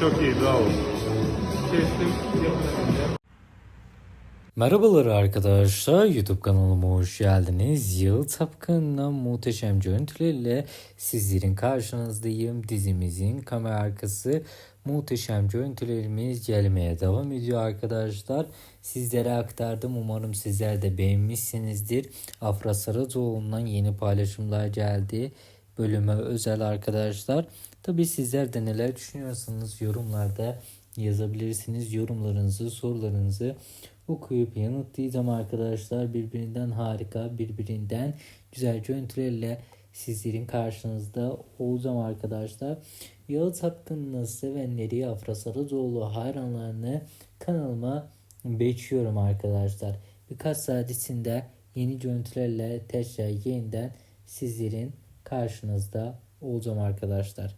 Çok iyi bravo. Kestim. Merhabalar arkadaşlar YouTube kanalıma hoş geldiniz. Yıl Tapkın'la muhteşem görüntülerle sizlerin karşınızdayım. Dizimizin kamera arkası muhteşem görüntülerimiz gelmeye devam ediyor arkadaşlar. Sizlere aktardım. Umarım sizler de beğenmişsinizdir. Afra Saracoğlu'ndan yeni paylaşımlar geldi. Bölüme özel arkadaşlar. Tabi sizler de neler düşünüyorsanız yorumlarda yazabilirsiniz. Yorumlarınızı, sorularınızı okuyup yanıtlayacağım arkadaşlar. Birbirinden harika, birbirinden güzel görüntülerle sizlerin karşınızda olacağım arkadaşlar. Yağız Hakkı'nın sevenleri Afra Saracoğlu hayranlarını kanalıma bekliyorum arkadaşlar. Birkaç saat içinde yeni görüntülerle tekrar yeniden sizlerin karşınızda olacağım arkadaşlar.